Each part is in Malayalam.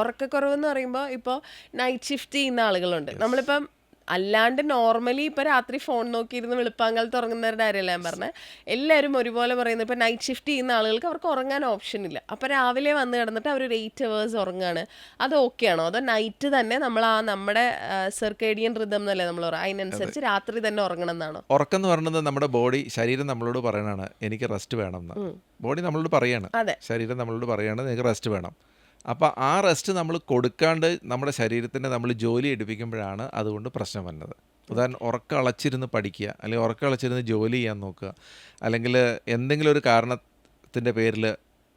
ഉറക്കക്കുറവ് എന്ന് പറയുമ്പോൾ ഇപ്പോൾ നൈറ്റ് ഷിഫ്റ്റ് ചെയ്യുന്ന ആളുകളുണ്ട്. നമ്മളിപ്പം അല്ലാണ്ട് നോർമലി ഇപ്പൊ രാത്രി ഫോൺ നോക്കിയിരുന്ന് വെളുപ്പാങ്കാലത്ത് ഉറങ്ങുന്നവരുടെ കാര്യമല്ല ഞാൻ പറഞ്ഞത് എല്ലാവരും ഒരുപോലെ പറയുന്നത് ഇപ്പൊ നൈറ്റ് ഷിഫ്റ്റ് ചെയ്യുന്ന ആളുകൾക്ക് അവർക്ക് ഉറങ്ങാൻ ഓപ്ഷൻ ഇല്ല. അപ്പൊ രാവിലെ വന്ന് കിടന്നിട്ട് അവർ ഒരു എയ്റ്റ് അവേഴ്സ് ഉറങ്ങാണ്. അത് ഓക്കെ ആണോ? അതോ നൈറ്റ് തന്നെ നമ്മൾ ആ നമ്മുടെ സെർക്കേഡിയൻ റിതം എന്നല്ലേ നമ്മൾ പറയുക അതിനനുസരിച്ച് രാത്രി തന്നെ ഉറങ്ങണം എന്നാണോ? ഉറക്കം എന്ന് പറയുന്നത് നമ്മുടെ ബോഡി ശരീരം നമ്മളോട് പറയണതാണ് എനിക്ക് റെസ്റ്റ് വേണം എന്ന്. ബോഡി നമ്മളോട് പറയാണ് അതെ. ശരീരം നമ്മളോട് പറയാണ് നിങ്ങൾക്ക് റെസ്റ്റ് വേണം. അപ്പോൾ ആ റെസ്റ്റ് നമ്മൾ കൊടുക്കാണ്ട് നമ്മുടെ ശരീരത്തിന്റെ നമ്മൾ ജോലി എടുപ്പിക്കുമ്പോഴാണ് അതുകൊണ്ട് പ്രശ്നം വരുന്നത് ഉദാഹരണം ഉറക്കം അളച്ചിരുന്ന് പഠിക്കുക അല്ലെങ്കിൽ ഉറക്കം അളച്ചിരുന്ന് ജോലി ചെയ്യാൻ നോക്കുക അല്ലെങ്കിൽ എന്തെങ്കിലും ഒരു കാരണത്തിന്റെ പേരിൽ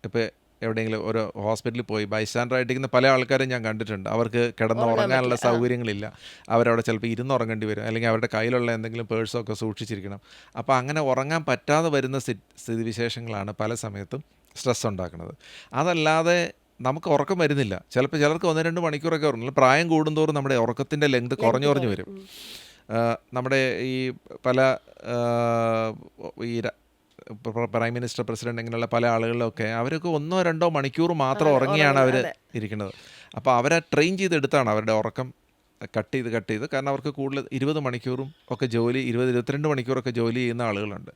ഇപ്പോൾ എവിടെയെങ്കിലും ഒരു ഹോസ്പിറ്റലിൽ പോയി ബൈസ്റ്റാൻഡറായിട്ടിരിക്കുന്ന പല ആൾക്കാരും ഞാൻ കണ്ടിട്ടുണ്ട്. അവർക്ക് കിടന്ന് ഉറങ്ങാനുള്ള സൗകര്യങ്ങളില്ല. അവരവിടെ ചിലപ്പോൾ ഇരുന്ന് ഉറങ്ങേണ്ടി വരും. അല്ലെങ്കിൽ അവരുടെ കയ്യിലുള്ള എന്തെങ്കിലും പേഴ്സോ ഒക്കെ സൂക്ഷിച്ചിരിക്കണം. അപ്പോൾ അങ്ങനെ ഉറങ്ങാൻ പറ്റാതെ വരുന്ന സ്ഥി- സ്ഥിതിവിശേഷങ്ങളാണ് പല സമയത്തും സ്ട്രെസ് ഉണ്ടാക്കുന്നത്. അതല്ലാതെ നമുക്ക് ഉറക്കം വരുന്നില്ല. ചിലപ്പോൾ ചിലർക്ക് ഒന്ന് രണ്ട് മണിക്കൂറൊക്കെ ഉറങ്ങില്ല പ്രായം കൂടുന്തോറും നമ്മുടെ ഉറക്കത്തിന്റെ ലെങ്ത് കുറഞ്ഞു കുറഞ്ഞു വരും. നമ്മുടെ ഈ പല ഈ പ്രൈം മിനിസ്റ്റർ പ്രസിഡന്റ് ഇങ്ങനെയുള്ള പല ആളുകളിലൊക്കെ അവരൊക്കെ ഒന്നോ രണ്ടോ മണിക്കൂർ മാത്രം ഉറങ്ങിയാണ് അവർ ഇരിക്കുന്നത്. അപ്പോൾ അവരെ ട്രെയിൻ ചെയ്തെടുത്താണ് അവരുടെ ഉറക്കം കട്ട് ചെയ്ത് കട്ട് ചെയ്ത്. കാരണം അവർക്ക് കൂടുതൽ ഇരുപത് മണിക്കൂറും ഒക്കെ ജോലി ഇരുപത് ഇരുപത്തിരണ്ട് മണിക്കൂറൊക്കെ ജോലി ചെയ്യുന്ന ആളുകളുണ്ട്.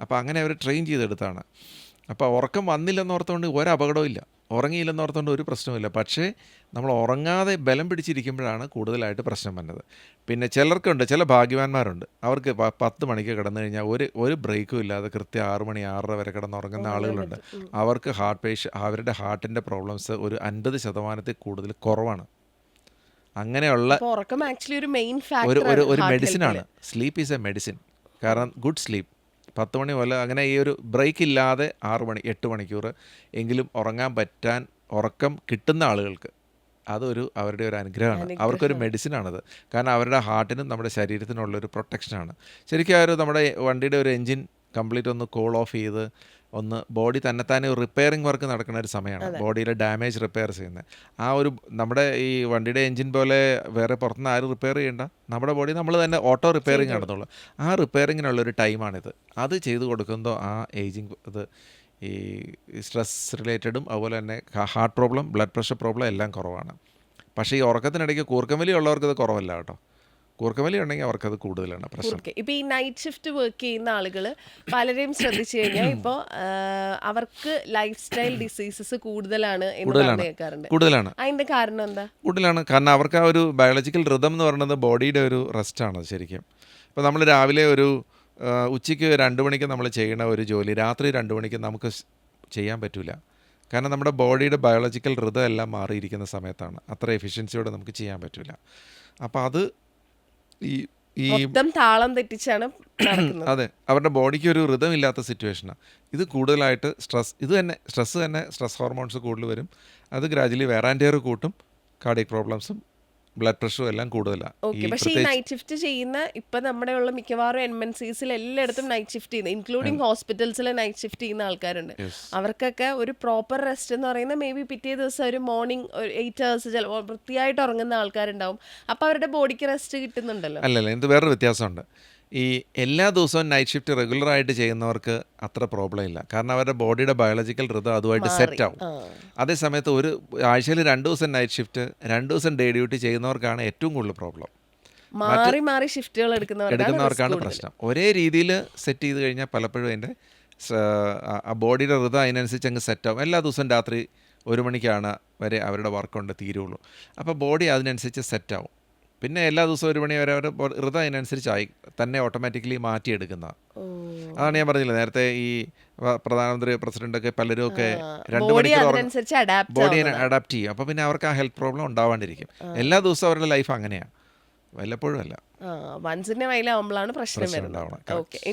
അപ്പോൾ അങ്ങനെ അവർ ട്രെയിൻ ചെയ്തെടുത്താണ്. അപ്പോൾ ഉറക്കം വന്നില്ലെന്ന് ഓർത്തുകൊണ്ട് ഒരു അപകടവും ഇല്ല. ഉറങ്ങിയില്ലെന്ന് ഓർത്തുകൊണ്ട് ഒരു പ്രശ്നവുമില്ല പക്ഷേ നമ്മൾ ഉറങ്ങാതെ ബലം പിടിച്ചിരിക്കുമ്പോഴാണ് കൂടുതലായിട്ട് പ്രശ്നം വന്നത്. പിന്നെ ചിലർക്കുണ്ട് ചില ഭാഗ്യവാന്മാരുണ്ട്. അവർക്ക് പത്ത് മണിക്ക് കിടന്നു കഴിഞ്ഞാൽ ഒരു ഒരു ബ്രേക്കും ഇല്ലാതെ കൃത്യം ആറ് മണി ആറര വരെ കിടന്നുറങ്ങുന്ന ആളുകളുണ്ട്. അവർക്ക് ഹാർട്ട് പേഷ്യ അവരുടെ ഹാർട്ടിന്റെ പ്രോബ്ലംസ് ഒരു അൻപത് ശതമാനത്തിൽ കൂടുതൽ കുറവാണ്. അങ്ങനെയുള്ള ഒരു മെഡിസിൻ ആണ് സ്ലീപ്പ് ഈസ് എ മെഡിസിൻ കാരണം ഗുഡ് സ്ലീപ്പ് പത്ത് മണി പോലെ അങ്ങനെ ഈ ഒരു ബ്രേക്ക് ഇല്ലാതെ ആറ് മണി എട്ട് മണിക്കൂർ എങ്കിലും ഉറങ്ങാൻ പറ്റാൻ ഉറക്കം കിട്ടുന്ന ആളുകൾക്ക് അതൊരു അവരുടെ ഒരു അനുഗ്രഹമാണ്. അവർക്കൊരു മെഡിസിൻ ആണത് കാരണം അവരുടെ ഹാർട്ടിനും നമ്മുടെ ശരീരത്തിനുള്ളൊരു പ്രൊട്ടക്ഷനാണ്. ശരിക്കും ആ ഒരു നമ്മുടെ വണ്ടിയുടെ ഒരു എൻജിൻ കംപ്ലീറ്റ് ഒന്ന് കോൾ ഓഫ് ചെയ്ത് ഒന്ന് ബോഡി തന്നെത്താനെ ഒരു റിപ്പയറിംഗ് വർക്ക് നടക്കുന്ന ഒരു സമയമാണ്. ബോഡിയിലെ ഡാമേജ് റിപ്പയർ ചെയ്യുന്നത്. ആ ഒരു നമ്മുടെ ഈ വണ്ടിയുടെ എഞ്ചിൻ പോലെ വേറെ പുറത്തുനിന്ന് ആരും റിപ്പയർ ചെയ്യേണ്ട. നമ്മുടെ ബോഡി നമ്മൾ തന്നെ ഓട്ടോ റിപ്പയറിംഗ് നടന്നുള്ളൂ ആ റിപ്പയറിങ്ങിനുള്ള ഒരു ടൈമാണിത്. അത് ചെയ്തു കൊടുക്കുമ്പോൾ ആ ഏജിങ് ഇത് ഈ സ്ട്രെസ് റിലേറ്റഡും അതുപോലെ തന്നെ heart problem blood pressure problem എല്ലാം കുറവാണ്. പക്ഷേ ഈ ഉറക്കത്തിനിടയ്ക്ക് കൂർക്കമലി ഉള്ളവർക്ക് ഇത് കുറവല്ല കേട്ടോ. കൂർക്കമലി ഉണ്ടെങ്കിൽ അത് കൂടുതലാണ് പ്രശ്നം. ഓക്കെ ഇപ്പൊ ഈ നൈറ്റ് ഷിഫ്റ്റ് വർക്ക് ചെയ്യുന്ന ആളുകൾ പലരെയും ശ്രദ്ധിച്ചു കഴിഞ്ഞാൽ ഇപ്പോൾ അവർക്ക് ലൈഫ് സ്റ്റൈൽ ഡിസീസസ് കൂടുതലാണ് എന്ന് പറഞ്ഞു കൂടുതലാണ്. അതിന്റെ കാരണം എന്താ? കൂടുതലാണ്. കാരണം അവർക്ക് ആ ഒരു ബയോളജിക്കൽ റിതം എന്ന് പറയുന്നത് ബോഡിയുടെ ഒരു റെസ്റ്റ് ആണ് ശരിക്കും. ഇപ്പോൾ നമ്മൾ രാവിലെ ഒരു ഉച്ചയ്ക്ക് രണ്ട് മണിക്ക് നമ്മൾ ചെയ്യുന്ന ഒരു ജോലി രാത്രി രണ്ട് മണിക്ക് നമുക്ക് ചെയ്യാൻ പറ്റില്ല കാരണം നമ്മുടെ ബോഡിയുടെ ബയോളജിക്കൽ ഋതം എല്ലാം മാറിയിരിക്കുന്ന സമയത്താണ്. അത്ര എഫിഷ്യൻസിയോടെ നമുക്ക് ചെയ്യാൻ പറ്റില്ല അപ്പോൾ അത് ഈ ഈ മൊത്തം താളം തെറ്റിച്ചാണ് അതെ അവരുടെ ബോഡിക്ക് ഒരു ഋതം ഇല്ലാത്ത സിറ്റുവേഷനാണ് ഇത് കൂടുതലായിട്ട് സ്ട്രെസ് ഇത് തന്നെ സ്ട്രെസ് തന്നെ സ്ട്രെസ് ഹോർമോൺസ് കൂടുതൽ വരും. അത് ഗ്രാജുവലി വേറാന്റെ കൂട്ടും കാർഡിയക് പ്രോബ്ലംസും ബ്ലഡ് പ്രഷറും എല്ലാം കൂടുതലാണ് ഓക്കെ പക്ഷേ ഈ നൈറ്റ് ഷിഫ്റ്റ് ചെയ്യുന്ന ഇപ്പൊ നമ്മുടെ ഉള്ള മിക്കവാറും എൻ എൻ സിസിൽ എല്ലായിടത്തും നൈറ്റ് ഷിഫ്റ്റ് ചെയ്യുന്നത് ഇൻക്ലൂഡിങ് ഹോസ്പിറ്റൽസിൽ നൈറ്റ് ഷിഫ്റ്റ് ചെയ്യുന്ന ആൾക്കാരുണ്ട്. അവർക്കൊക്കെ ഒരു പ്രോപ്പർ റെസ്റ്റ് എന്ന് പറയുന്നത് മേ ബി പിറ്റേ ദിവസം ഒരു മോർണിംഗ് ഒരു എയ്റ്റ് ഹവേഴ്സ് ചിലപ്പോൾ വൃത്തിയായിട്ട് ഉറങ്ങുന്ന ആൾക്കാരുണ്ടാവും. അപ്പൊ അവരുടെ ബോഡിക്ക് റെസ്റ്റ് കിട്ടുന്നുണ്ടല്ലോ. അല്ലല്ല ഇത് വേറൊരു വ്യത്യാസമുണ്ട്. ഈ എല്ലാ ദിവസവും നൈറ്റ് ഷിഫ്റ്റ് റെഗുലറായിട്ട് ചെയ്യുന്നവർക്ക് അത്ര പ്രോബ്ലം ഇല്ല. കാരണം അവരുടെ ബോഡിയുടെ ബയോളജിക്കൽ ഋതം അതുമായിട്ട് സെറ്റ് ആവും. അതേ സമയത്ത് ഒരു ആഴ്ചയിൽ രണ്ട് ദിവസം നൈറ്റ് ഷിഫ്റ്റ് രണ്ട് ദിവസം ഡേ ഡ്യൂട്ടി ചെയ്യുന്നവർക്കാണ് ഏറ്റവും കൂടുതൽ പ്രോബ്ലം മാറി മാറി ഷിഫ്റ്റുകൾ എടുക്കുന്നവർക്കാണ് പ്രശ്നം. ഒരേ രീതിയിൽ സെറ്റ് ചെയ്ത് കഴിഞ്ഞാൽ പലപ്പോഴും അതിന്റെ ബോഡിയുടെ ഋതം അതിനനുസരിച്ച് അങ്ങ് സെറ്റ് ആവും. എല്ലാ ദിവസവും രാത്രി ഒരു മണിക്കാണ് വരെ അവരുടെ വർക്ക് കൊണ്ട് തീരുള്ളൂ. അപ്പോൾ ബോഡി അതിനനുസരിച്ച് സെറ്റ് ആവും. പിന്നെ എല്ലാ ദിവസവും ഒരു മണി വരെ അവർ ഋതം അതിനനുസരിച്ചായി തന്നെ ഓട്ടോമാറ്റിക്കലി മാറ്റിയെടുക്കുന്ന. അതാണ് ഞാൻ പറഞ്ഞില്ല നേരത്തെ ഈ പ്രധാനമന്ത്രി പ്രസിഡന്റ് ഒക്കെ പലരും ഒക്കെ രണ്ട് മണിക്കൂർ ബോഡി അഡാപ്റ്റ് ചെയ്യും. അപ്പോൾ പിന്നെ അവർക്ക് ആ ഹെൽത്ത് പ്രോബ്ലം ഉണ്ടാവാണ്ടിരിക്കും. എല്ലാ ദിവസവും അവരുടെ ലൈഫ് അങ്ങനെയാണ് വല്ലപ്പോഴും അല്ല. മനസ്സിന്റെ വയലാവുമ്പോഴാണ് പ്രശ്നം വരുന്നത്.